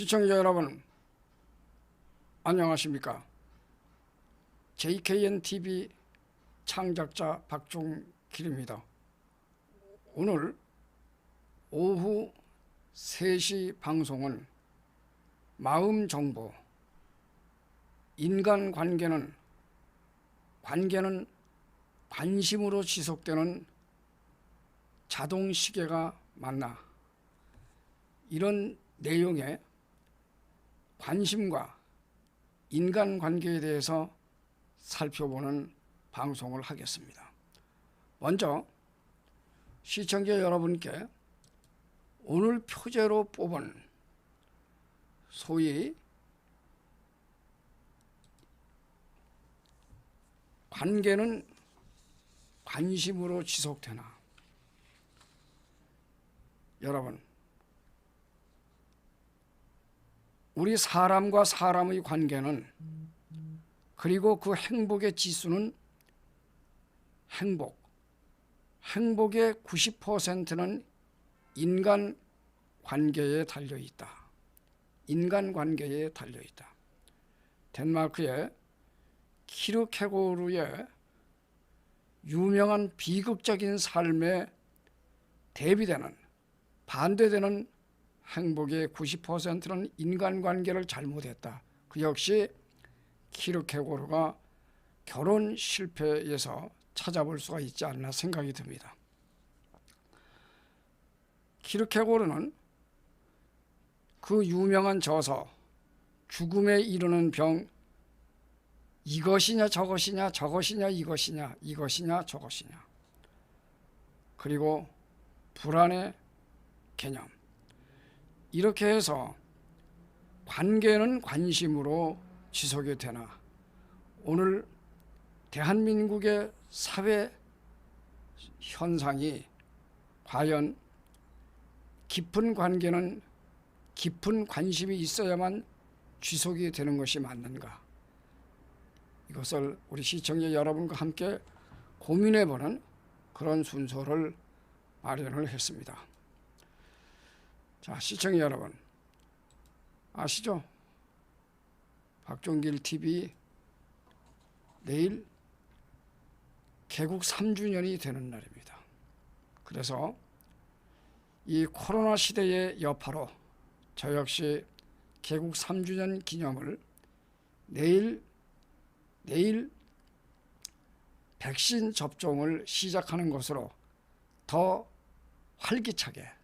시청자 여러분 안녕하십니까? JKN TV 창작자 박종길입니다. 오늘 오후 3시 방송은 마음 정보 인간 관계는 관심으로 지속되는 자동 시계가 맞나 이런 내용의 관심과 인간 관계에 대해서 살펴보는 방송을 하겠습니다. 먼저 시청자 여러분께 오늘 표제로 뽑은 소위 관계는 관심으로 지속되나 여러분 우리 사람과 사람의 관계는 그리고 그 행복의 지수는 행복. 행복의 90%는 인간 관계에 달려 있다. 인간 관계에 달려 있다. 덴마크의 키르케고르의 유명한 비극적인 삶에 대비되는 반대되는 행복의 90%는 인간관계를 잘못했다. 그 역시 키르케고르가 결혼 실패에서 찾아볼 수가 있지 않나 생각이 듭니다. 키르케고르는 그 유명한 저서 죽음에 이르는 병 이것이냐 저것이냐 저것이냐 이것이냐 이것이냐 저것이냐 그리고 불안의 개념 이렇게 해서 관계는 관심으로 지속이 되나 오늘 대한민국의 사회 현상이 과연 깊은 관계는 깊은 관심이 있어야만 지속이 되는 것이 맞는가 이것을 우리 시청자 여러분과 함께 고민해보는 그런 순서를 마련을 했습니다. 자, 시청자 여러분 아시죠? 박종길 TV 내일 개국 3주년이 되는 날입니다. 그래서 이 코로나 시대의 여파로 저 역시 개국 3주년 기념을 내일 내일 백신 접종을 시작하는 것으로 더 활기차게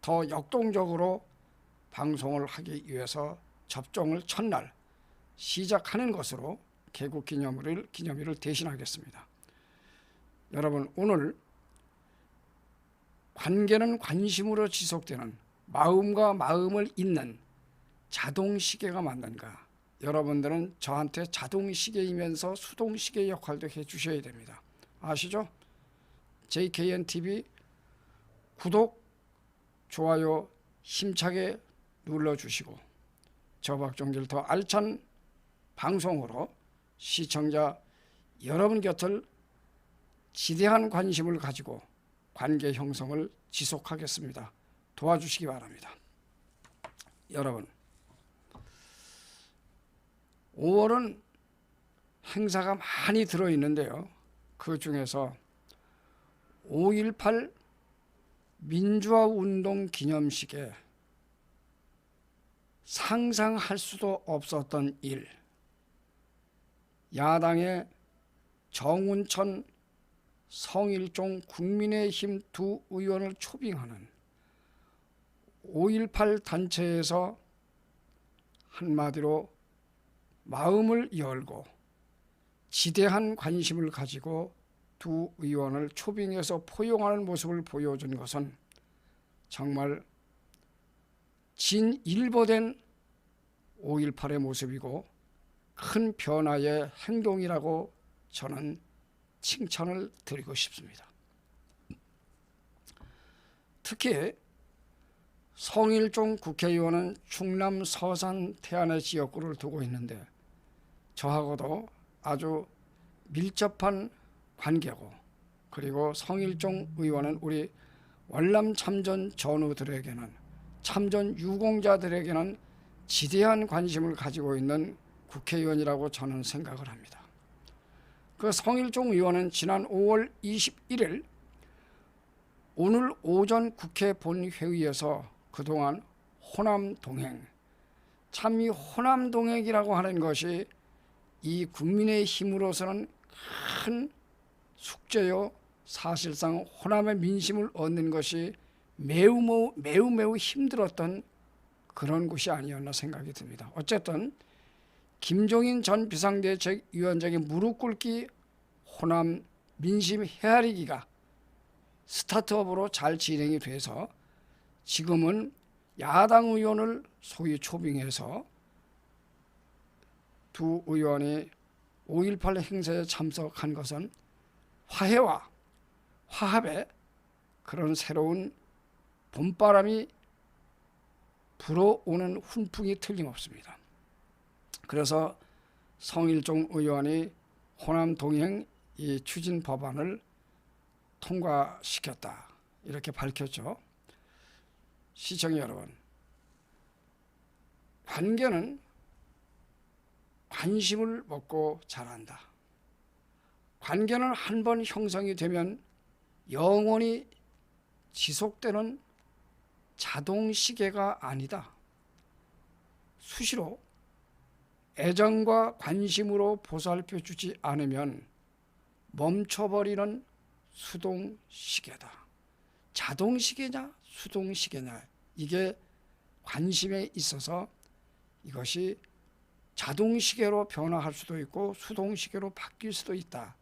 더 역동적으로 방송을 하기 위해서 접종을 첫날 시작하는 것으로 개국 기념일을 기념일을 대신하겠습니다. 여러분 오늘 관계는 관심으로 지속되는 마음과 마음을 잇는 자동 시계가 맞는가? 여러분들은 저한테 자동 시계이면서 수동 시계 역할도 해 주셔야 됩니다. 아시죠? JKN TV 구독, 좋아요 힘차게 눌러 주시고 저 박종길 더 알찬 방송으로 시청자 여러분 곁을 지대한 관심을 가지고 관계 형성을 지속하겠습니다. 도와주시기 바랍니다. 여러분, 5월은 행사가 많이 들어 있는데요. 그 중에서 5.18 민주화 운동 기념식에 상상할 수도 없었던 일, 야당의 정운천 성일종 국민의힘 두 의원을 초빙하는 5.18 단체에서 한마디로 마음을 열고 지대한 관심을 가지고 두 의원을 초빙해서 포용하는 모습을 보여준 것은 정말 진일보된 5.18의 모습이고 큰 변화의 행동이라고 저는 칭찬을 드리고 싶습니다. 특히 성일종 국회의원은 충남 서산 태안의 지역구를 두고 있는데 저하고도 아주 밀접한 관계고 그리고 성일종 의원은 우리 월남 참전 전우들에게는 참전 유공자들에게는 지대한 관심을 가지고 있는 국회의원이라고 저는 생각을 합니다. 그 성일종 의원은 지난 5월 21일 오늘 오전 국회 본회의에서 그동안 호남 동행 참 이 호남 동행이라고 하는 것이 이 국민의 힘으로서는 큰 숙제요. 사실상 호남의 민심을 얻는 것이 매우 매우 매우, 매우 힘들었던 그런 곳이 아니었나 생각이 듭니다. 어쨌든 김종인 전 비상대책위원장의 무릎 꿇기 호남 민심 헤아리기가 스타트업으로 잘 진행이 돼서 지금은 야당 의원을 소위 초빙해서 두 의원이 5.18 행사에 참석한 것은 화해와 화합의 그런 새로운 봄바람이 불어오는 훈풍이 틀림없습니다. 그래서 성일종 의원이 호남 동행 이 추진 법안을 통과시켰다 이렇게 밝혔죠. 시청자 여러분, 관계는 관심을 먹고 자란다. 관계는 한 번 형성이 되면 영원히 지속되는 자동 시계가 아니다. 수시로 애정과 관심으로 보살펴 주지 않으면 멈춰버리는 수동 시계다. 자동 시계냐, 수동 시계냐. 이게 관심에 있어서 이것이 자동 시계로 변화할 수도 있고 수동 시계로 바뀔 수도 있다.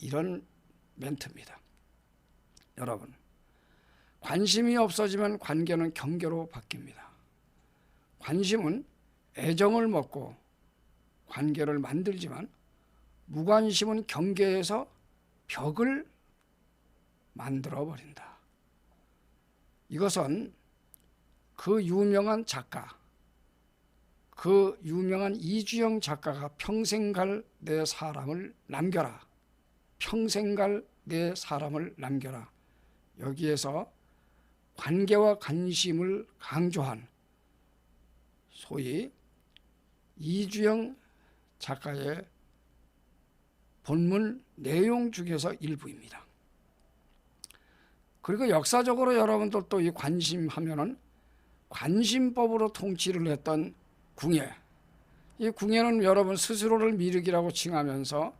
이런 멘트입니다. 여러분, 관심이 없어지면 관계는 경계로 바뀝니다. 관심은 애정을 먹고 관계를 만들지만 무관심은 경계에서 벽을 만들어 버린다. 이것은 그 유명한 작가, 그 유명한 이주영 작가가 평생 갈 내 사람을 남겨라. 평생 갈 내 사람을 남겨라. 여기에서 관계와 관심을 강조한 소위 이주영 작가의 본문 내용 중에서 일부입니다. 그리고 역사적으로 여러분들 또 이 관심하면은 관심법으로 통치를 했던 궁예. 이 궁예는 여러분 스스로를 미륵이라고 칭하면서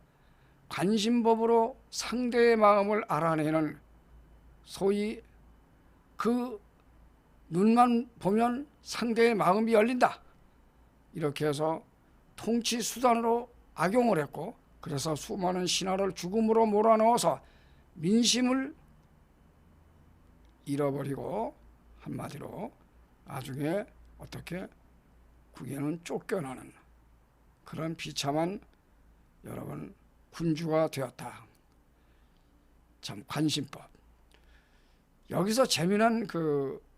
관심법으로 상대의 마음을 알아내는 소위 그 눈만 보면 상대의 마음이 열린다. 이렇게 해서 통치 수단으로 악용을 했고 그래서 수많은 신하를 죽음으로 몰아넣어서 민심을 잃어버리고 한마디로 나중에 어떻게 국에는 쫓겨나는 그런 비참한 여러분 군주가 되었다. 참 관심법. 여기서 재미난 그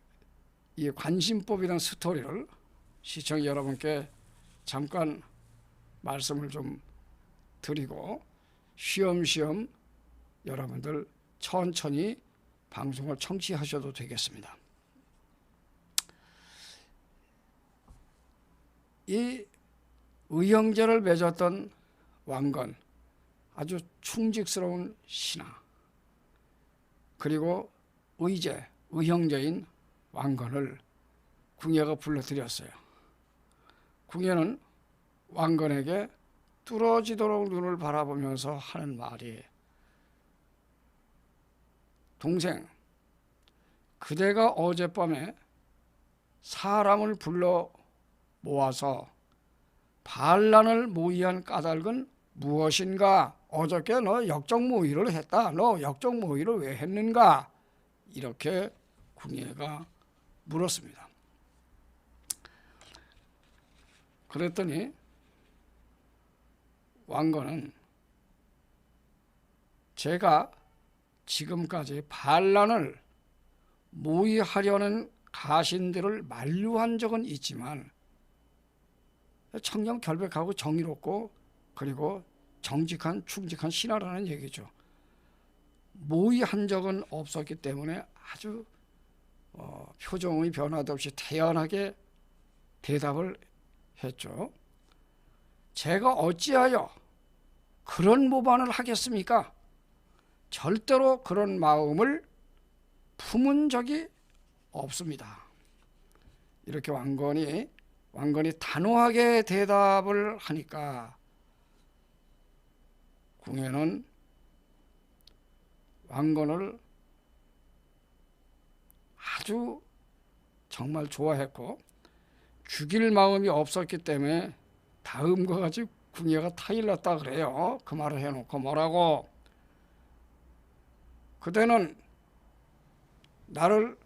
이 관심법이라는 스토리를 시청 여러분께 잠깐 말씀을 좀 드리고 쉬엄쉬엄 여러분들 천천히 방송을 청취하셔도 되겠습니다. 이 의형제를 맺었던 왕건 아주 충직스러운 신하 그리고 의제 의형제인 왕건을 궁예가 불러들였어요. 궁예는 왕건에게 뚫어지도록 눈을 바라보면서 하는 말이 동생 그대가 어젯밤에 사람을 불러 모아서 반란을 모의한 까닭은 무엇인가? 어저께 너 역적 모의를 했다. 너 역적 모의를 왜 했는가? 이렇게 궁예가 물었습니다. 그랬더니 왕건은 제가 지금까지 반란을 모의하려는 가신들을 만류한 적은 있지만 청렴 결백하고 정의롭고 그리고 정직한 충직한 신하라는 얘기죠. 모의한 적은 없었기 때문에 아주 어, 표정의 변화도 없이 태연하게 대답을 했죠. 제가 어찌하여 그런 모반을 하겠습니까? 절대로 그런 마음을 품은 적이 없습니다. 이렇게 왕건이 왕건이 단호하게 대답을 하니까 궁예는 왕건을 아주 정말 좋아했고 죽일 마음이 없었기 때문에 다음과 같이 궁예가 타일렀다 그래요. 그 말을 해놓고 뭐라고? 그대는 나를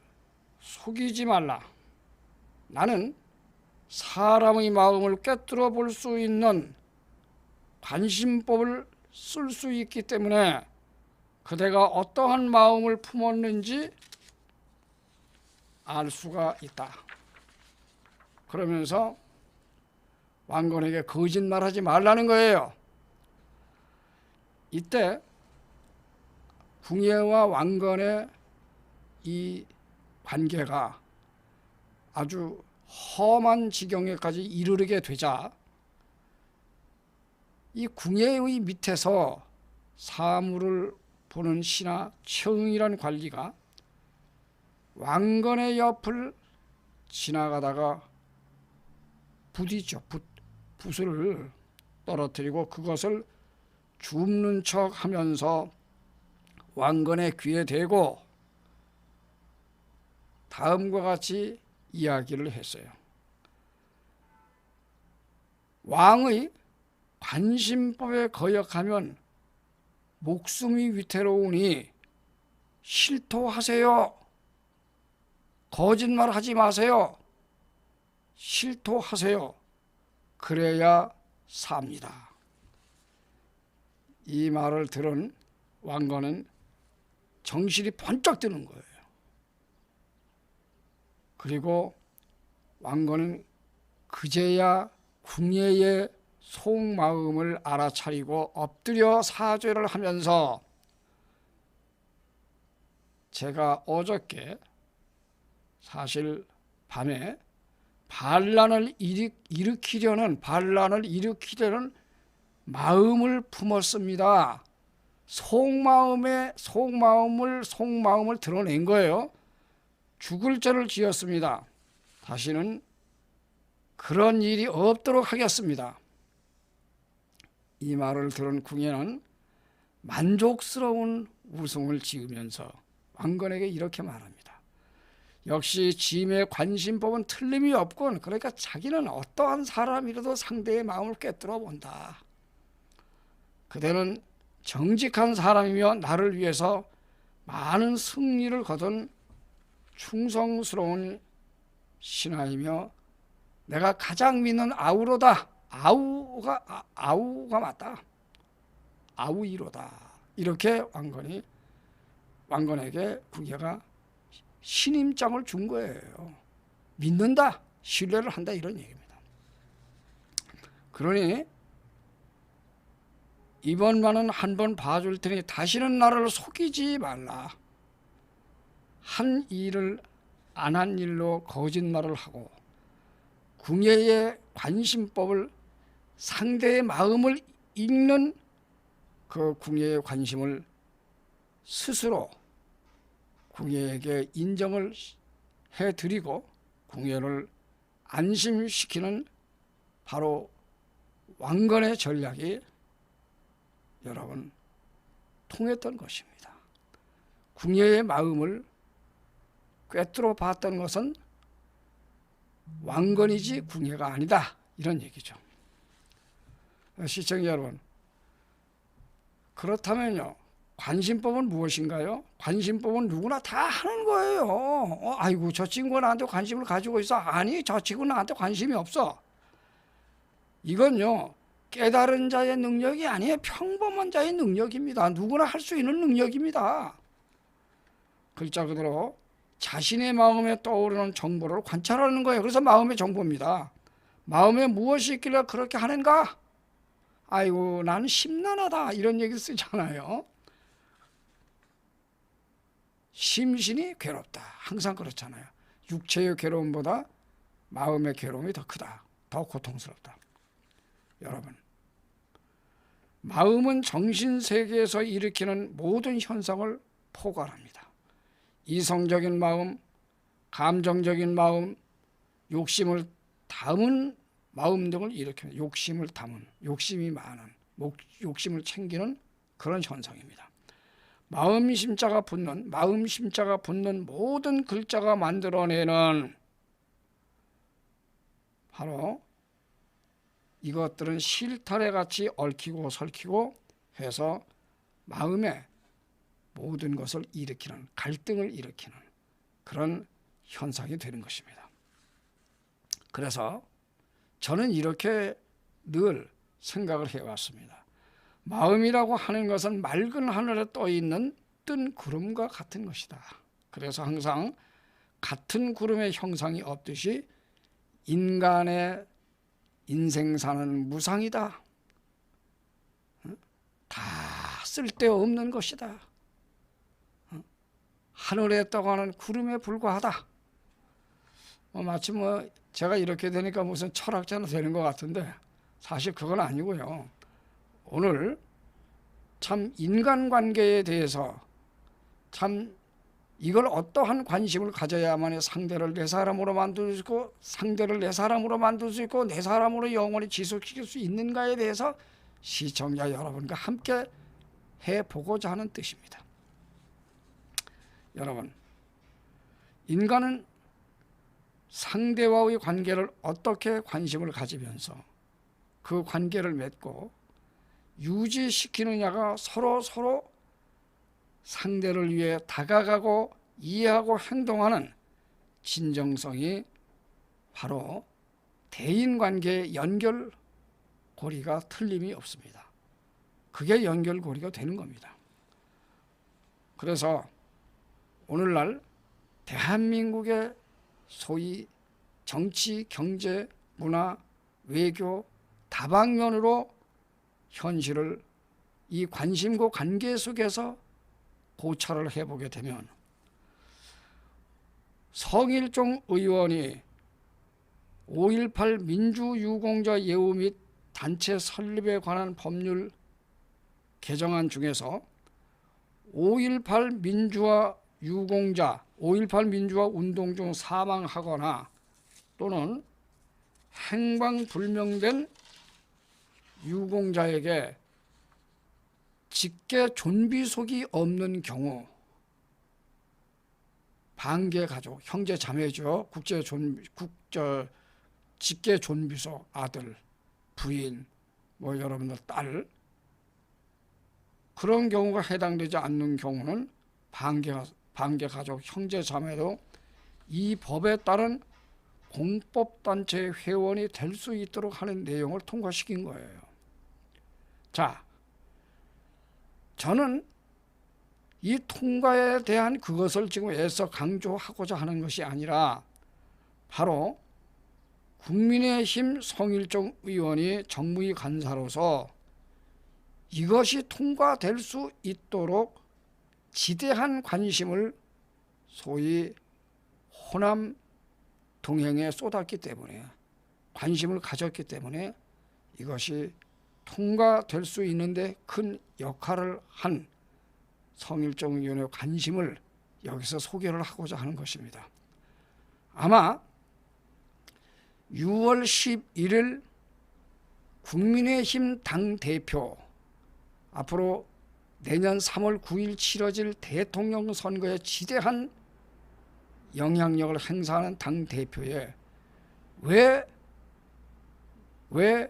속이지 말라. 나는 사람의 마음을 꿰뚫어 볼수 있는 관심법을 쓸 수 있기 때문에 그대가 어떠한 마음을 품었는지 알 수가 있다. 그러면서 왕건에게 거짓말하지 말라는 거예요. 이때 궁예와 왕건의 이 관계가 아주 험한 지경에까지 이르게 되자 이 궁예의 밑에서 사물을 보는 신하 청이란 관리가 왕건의 옆을 지나가다가 부딪죠. 붓, 붓을 떨어뜨리고 그것을 줍는 척 하면서 왕건의 귀에 대고 다음과 같이 이야기를 했어요. 왕의 관심법에 거역하면 목숨이 위태로우니 실토하세요. 거짓말 하지 마세요. 실토하세요. 그래야 삽니다. 이 말을 들은 왕건은 정신이 번쩍 드는 거예요. 그리고 왕건은 그제야 궁예의 속마음을 알아차리고 엎드려 사죄를 하면서 제가 어저께 사실 밤에 반란을 일으키려는 반란을 일으키려는 마음을 품었습니다. 속마음의 속마음을 속마음을 드러낸 거예요. 죽을 죄를 지었습니다. 다시는 그런 일이 없도록 하겠습니다. 이 말을 들은 궁예는 만족스러운 웃음을 지으면서 왕건에게 이렇게 말합니다. 역시 짐의 관심법은 틀림이 없군. 그러니까 자기는 어떠한 사람이라도 상대의 마음을 꿰뚫어 본다. 그대는 정직한 사람이며 나를 위해서 많은 승리를 거둔 충성스러운 신하이며 내가 가장 믿는 아우로다. 아우가 아, 아우가 맞다. 아우이로다. 이렇게 왕건이 왕건에게 궁예가 신임장을 준 거예요. 믿는다, 신뢰를 한다 이런 얘기입니다. 그러니 이번만은 한 번 봐줄 테니 다시는 나를 속이지 말라. 한 일을 안 한 일로 거짓말을 하고 궁예의 관심법을 상대의 마음을 읽는 그 궁예의 관심을 스스로 궁예에게 인정을 해드리고 궁예를 안심시키는 바로 왕건의 전략이 여러분 통했던 것입니다. 궁예의 마음을 꿰뚫어 봤던 것은 왕건이지 궁예가 아니다 이런 얘기죠. 시청자 여러분 그렇다면요 관심법은 무엇인가요? 관심법은 누구나 다 하는 거예요. 어, 아이고 저 친구가 나한테 관심을 가지고 있어. 아니 저 친구는 나한테 관심이 없어. 이건요 깨달은 자의 능력이 아니에요. 평범한 자의 능력입니다. 누구나 할 수 있는 능력입니다. 글자 그대로 자신의 마음에 떠오르는 정보를 관찰하는 거예요. 그래서 마음의 정보입니다. 마음에 무엇이 있길래 그렇게 하는가? 아이고 나는 심란하다 이런 얘기 쓰잖아요. 심신이 괴롭다. 항상 그렇잖아요. 육체의 괴로움보다 마음의 괴로움이 더 크다. 더 고통스럽다. 여러분, 마음은 정신 세계에서 일으키는 모든 현상을 포괄합니다. 이성적인 마음, 감정적인 마음, 욕심을 담은 마음 등을 일으키는 욕심을 담은 욕심이 많은 욕심을 챙기는 그런 현상입니다. 마음 심자가 붙는 마음 심자가 붙는 모든 글자가 만들어내는 바로 이것들은 실타래 같이 얽히고 설키고 해서 마음에 모든 것을 일으키는 갈등을 일으키는 그런 현상이 되는 것입니다. 그래서 저는 이렇게 늘 생각을 해왔습니다. 마음이라고 하는 것은 맑은 하늘에 떠 있는 뜬 구름과 같은 것이다. 그래서 항상 같은 구름의 형상이 없듯이 인간의 인생사는 무상이다. 다 쓸데없는 것이다. 하늘에 떠가는 구름에 불과하다. 뭐 마치 뭐 제가 이렇게 되니까 무슨 철학자는 되는 것 같은데 사실 그건 아니고요. 오늘 참 인간관계에 대해서 참 이걸 어떠한 관심을 가져야만 상대를 내 사람으로 만들 수 있고 상대를 내 사람으로 만들 수 있고 내 사람으로 영원히 지속시킬 수 있는가에 대해서 시청자 여러분과 함께 해보고자 하는 뜻입니다. 여러분, 인간은 상대와의 관계를 어떻게 관심을 가지면서 그 관계를 맺고 유지시키느냐가 서로 서로 상대를 위해 다가가고 이해하고 행동하는 진정성이 바로 대인 관계의 연결고리가 틀림이 없습니다. 그게 연결고리가 되는 겁니다. 그래서 오늘날 대한민국의 소위 정치, 경제, 문화, 외교 다방면으로 현실을 이 관심과 관계 속에서 고찰을 해보게 되면 성일종 의원이 5.18 민주유공자 예우 및 단체 설립에 관한 법률 개정안 중에서 5.18 민주화 유공자, 5.18 민주화 운동 중 사망하거나 또는 행방불명된 유공자에게 직계 존비속이 없는 경우 반계 가족, 형제 자매죠. 국제 존 국저 직계 존비속 아들, 부인, 뭐 여러분들 딸 그런 경우가 해당되지 않는 경우는 반계 반계 가족, 형제 자매도 이 법에 따른 공법단체 회원이 될 수 있도록 하는 내용을 통과시킨 거예요. 자, 저는 이 통과에 대한 그것을 지금 애써 강조하고자 하는 것이 아니라 바로 국민의힘 성일종 의원이 정무위 간사로서 이것이 통과될 수 있도록 지대한 관심을 소위 호남 동행에 쏟았기 때문에 관심을 가졌기 때문에 이것이 통과될 수 있는데 큰 역할을 한 성일종 의원의 관심을 여기서 소개를 하고자 하는 것입니다. 아마 6월 11일 국민의힘 당 대표 앞으로 내년 3월 9일 치러질 대통령 선거에 지대한 영향력을 행사하는 당 대표에 왜, 왜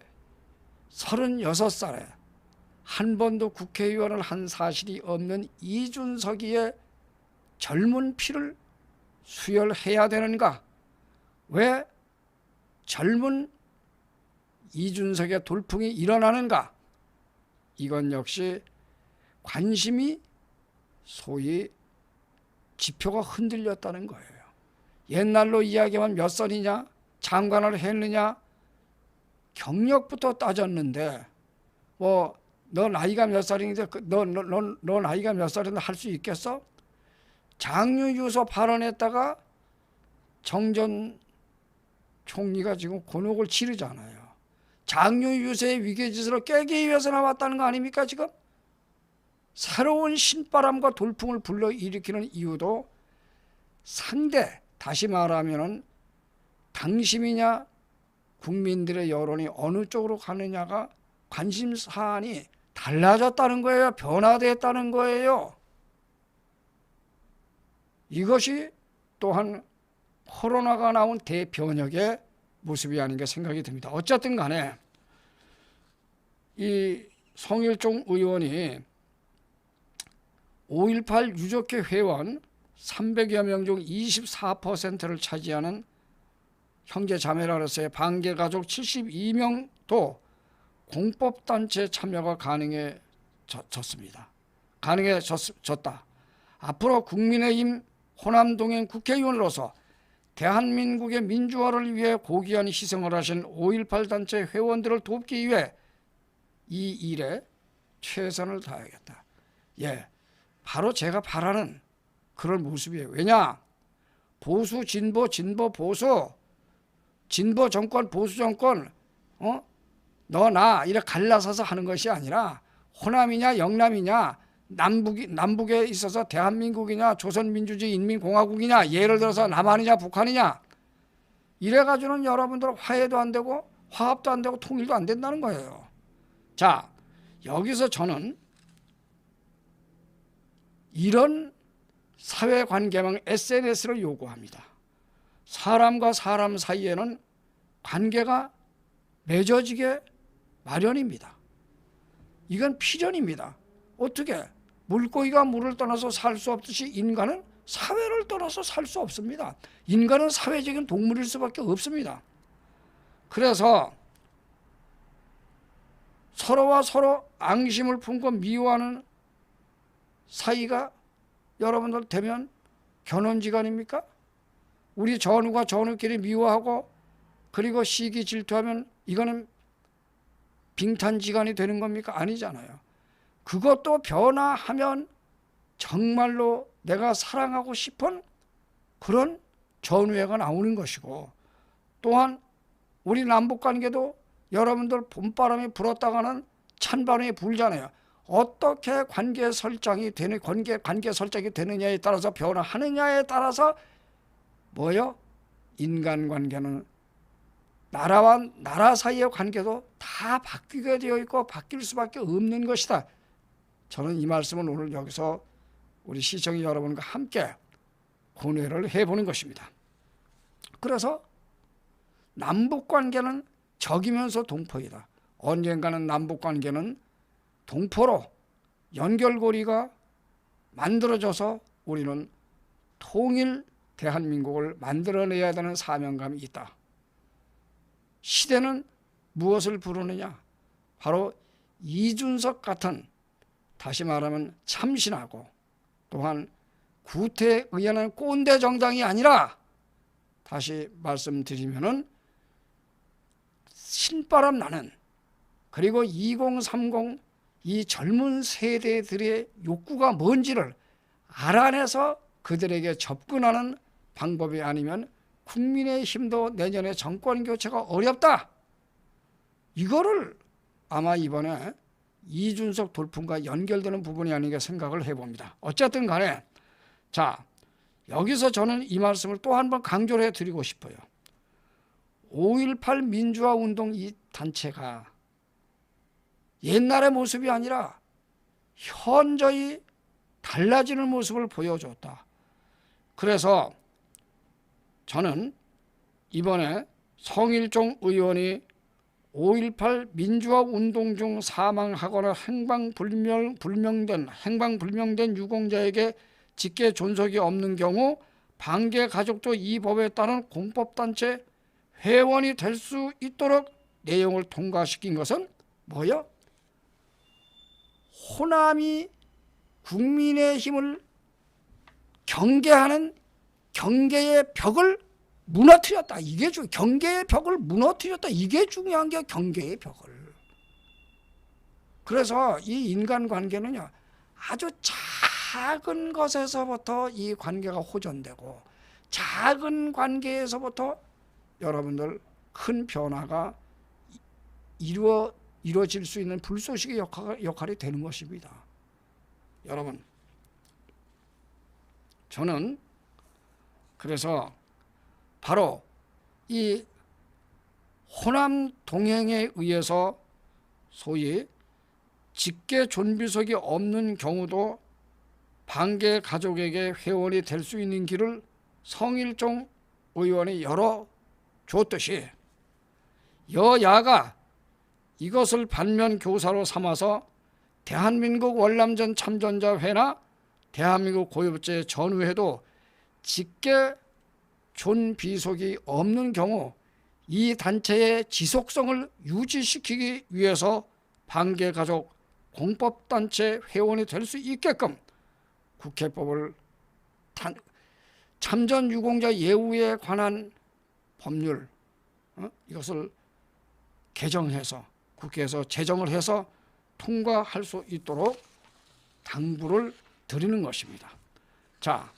36살에 한 번도 국회의원을 한 사실이 없는 이준석이의 젊은 피를 수혈해야 되는가? 왜 젊은 이준석의 돌풍이 일어나는가? 이건 역시 관심이 소위 지표가 흔들렸다는 거예요. 옛날로 이야기하면 몇 살이냐? 장관을 했느냐? 경력부터 따졌는데 뭐 너 나이가 몇 살인데 그 너, 너 나이가 몇 살인데 할 수 있겠어? 장유유서 발언했다가 정전 총리가 지금 곤혹을 치르잖아요. 장류 유세의 위계질서를 깨기 위해서 나왔다는 거 아닙니까 지금? 새로운 신바람과 돌풍을 불러 일으키는 이유도 상대 다시 말하면은 당심이냐 국민들의 여론이 어느 쪽으로 가느냐가 관심 사안이 달라졌다는 거예요. 변화됐다는 거예요. 이것이 또한 코로나가 나온 대변혁의 모습이 아닌가 생각이 듭니다. 어쨌든 간에 이 성일종 의원이 5.18 유족회 회원 300여 명 중 24%를 차지하는 형제 자매라서의 반개 가족 72명도 공법 단체 참여가 가능해졌습니다. 가능해졌다. 앞으로 국민의힘 호남 동행 국회의원으로서 대한민국의 민주화를 위해 고귀한 희생을 하신 5.18 단체 회원들을 돕기 위해 이 일에 최선을 다하겠다. 예, 바로 제가 바라는 그런 모습이에요. 왜냐? 보수, 진보, 진보, 보수, 진보 정권, 보수 정권, 어? 너, 나, 이렇게 갈라서서 하는 것이 아니라 호남이냐, 영남이냐, 남북이, 남북에 있어서 대한민국이냐, 조선민주주의 인민공화국이냐, 예를 들어서 남한이냐, 북한이냐, 이래가지고는 여러분들 화해도 안 되고, 화합도 안 되고, 통일도 안 된다는 거예요. 자, 여기서 저는 이런 사회관계망 SNS를 요구합니다. 사람과 사람 사이에는 관계가 맺어지게 마련입니다. 이건 필연입니다. 어떻게 물고기가 물을 떠나서 살 수 없듯이 인간은 사회를 떠나서 살 수 없습니다. 인간은 사회적인 동물일 수밖에 없습니다. 그래서 서로와 서로 앙심을 품고 미워하는 사이가 여러분들 되면 견혼지간입니까? 우리 전우가 전우끼리 미워하고 그리고 시기 질투하면 이거는 빙탄지간이 되는 겁니까? 아니잖아요. 그것도 변화하면 정말로 내가 사랑하고 싶은 그런 전우애가 나오는 것이고 또한 우리 남북 관계도 여러분들 봄바람이 불었다가는 찬바람이 불잖아요. 어떻게 관계 설정이 되는 관계 관계 설정이 되느냐에 따라서 변화하느냐에 따라서 뭐요? 인간 관계는 나라와 나라 사이의 관계도 다 바뀌게 되어 있고 바뀔 수밖에 없는 것이다. 저는 이 말씀을 오늘 여기서 우리 시청자 여러분과 함께 고뇌를 해보는 것입니다. 그래서 남북 관계는 적이면서 동포이다. 언젠가는 남북 관계는 동포로 연결고리가 만들어져서 우리는 통일 대한민국을 만들어내야 되는 사명감이 있다. 시대는 무엇을 부르느냐? 바로 이준석 같은 다시 말하면 참신하고 또한 구태에 의한 꼰대 정당이 아니라 다시 말씀드리면은 신바람 나는 그리고 2030 이 젊은 세대들의 욕구가 뭔지를 알아내서 그들에게 접근하는 방법이 아니면 국민의 힘도 내년에 정권 교체가 어렵다. 이거를 아마 이번에 이준석 돌풍과 연결되는 부분이 아닌가 생각을 해봅니다. 어쨌든 간에 자 여기서 저는 이 말씀을 또 한 번 강조를 해드리고 싶어요. 5.18 민주화 운동 이 단체가 옛날의 모습이 아니라 현저히 달라지는 모습을 보여줬다. 그래서 저는 이번에 성일종 의원이 5.18 민주화 운동 중 사망하거나 행방불명, 불명된, 행방불명된 유공자에게 직계 존속이 없는 경우 반개 가족도 이 법에 따른 공법단체 회원이 될 수 있도록 내용을 통과시킨 것은 뭐요? 호남이 국민의 힘을 경계하는 경계의 벽을 무너뜨렸다. 이게 중 경계의 벽을 무너뜨렸다. 이게 중요한 게 경계의 벽을. 그래서 이 인간 관계는요 아주 작은 것에서부터 이 관계가 호전되고 작은 관계에서부터 여러분들 큰 변화가 이루어 이루어질 수 있는 불쏘시개 역할, 역할이 되는 것입니다. 여러분, 저는 그래서 바로 이 호남 동행에 의해서 소위 직계 존비속이 없는 경우도 반개 가족에게 회원이 될 수 있는 길을 성일종 의원이 열어 줬듯이 여야가 이것을 반면 교사로 삼아서 대한민국 월남전 참전자회나 대한민국 고유업체 전후회도 직계 존비속이 없는 경우 이 단체의 지속성을 유지시키기 위해서 반개가족 공법단체 회원이 될 수 있게끔 국회법을 단, 참전 유공자 예우에 관한 법률 어? 이것을 개정해서 국회에서 제정을 해서 통과할 수 있도록 당부를 드리는 것입니다. 자,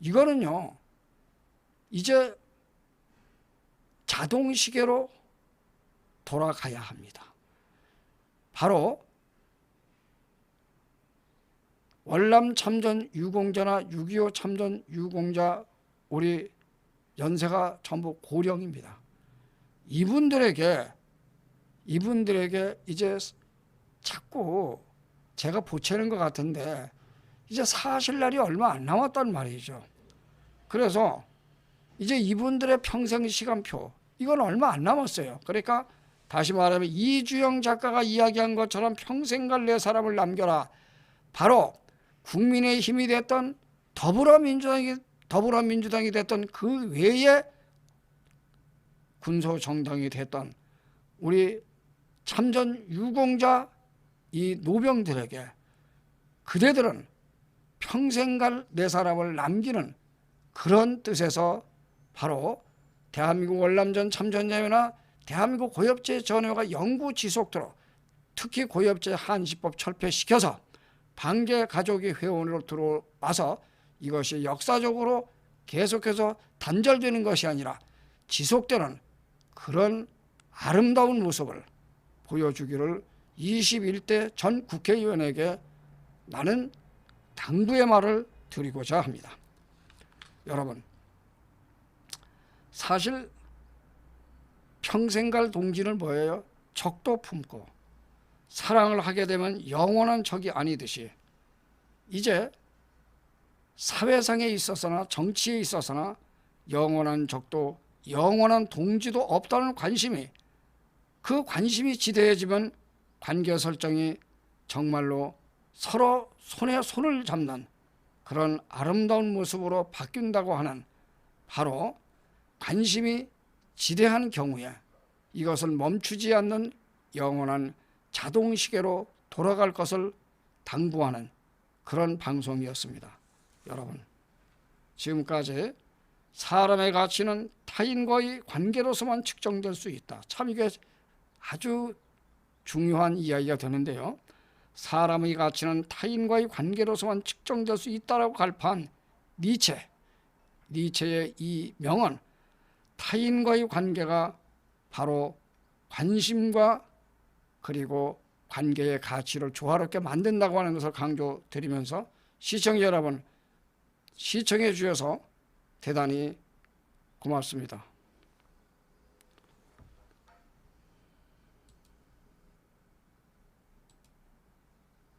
이거는요, 이제 자동 시계로 돌아가야 합니다. 바로 월남 참전 유공자나 6.25 참전 유공자 우리 연세가 전부 고령입니다. 이분들에게 이분들에게 이제 자꾸 제가 보채는 것 같은데 이제 사실 날이 얼마 안 남았단 말이죠. 그래서 이제 이분들의 평생 시간표 이건 얼마 안 남았어요. 그러니까 다시 말하면 이주영 작가가 이야기한 것처럼 평생 갈 내 사람을 남겨라. 바로 국민의 힘이 됐던 더불어민주당이 더불어민주당이 됐던 그 외에 군소 정당이 됐던 우리 참전 유공자 이 노병들에게 그대들은 평생 갈 내 사람을 남기는 그런 뜻에서 바로 대한민국 월남전 참전자회나 대한민국 고엽제 전회가 영구 지속도록 특히 고엽제 한시법 철폐시켜서 반개 가족이 회원으로 들어와서 이것이 역사적으로 계속해서 단절되는 것이 아니라 지속되는 그런 아름다운 모습을 보여주기를 21대 전 국회의원에게 나는 당부의 말을 드리고자 합니다. 여러분, 사실 평생 갈 동지는 뭐예요? 적도 품고 사랑을 하게 되면 영원한 적이 아니듯이 이제 사회상에 있어서나 정치에 있어서나 영원한 적도 영원한 동지도 없다는 관심이 그 관심이 지대해지면 관계 설정이 정말로 서로 손에 손을 잡는 그런 아름다운 모습으로 바뀐다고 하는 바로 관심이 지대한 경우에 이것을 멈추지 않는 영원한 자동시계로 돌아갈 것을 당부하는 그런 방송이었습니다. 여러분, 지금까지 사람의 가치는 타인과의 관계로서만 측정될 수 있다. 참 이게 아주 중요한 이야기가 되는데요. 사람의 가치는 타인과의 관계로서만 측정될 수 있다라고 갈판 니체, 니체의 이 명언, 타인과의 관계가 바로 관심과 그리고 관계의 가치를 조화롭게 만든다고 하는 것을 강조드리면서 시청자 여러분 시청해 주셔서 대단히 고맙습니다.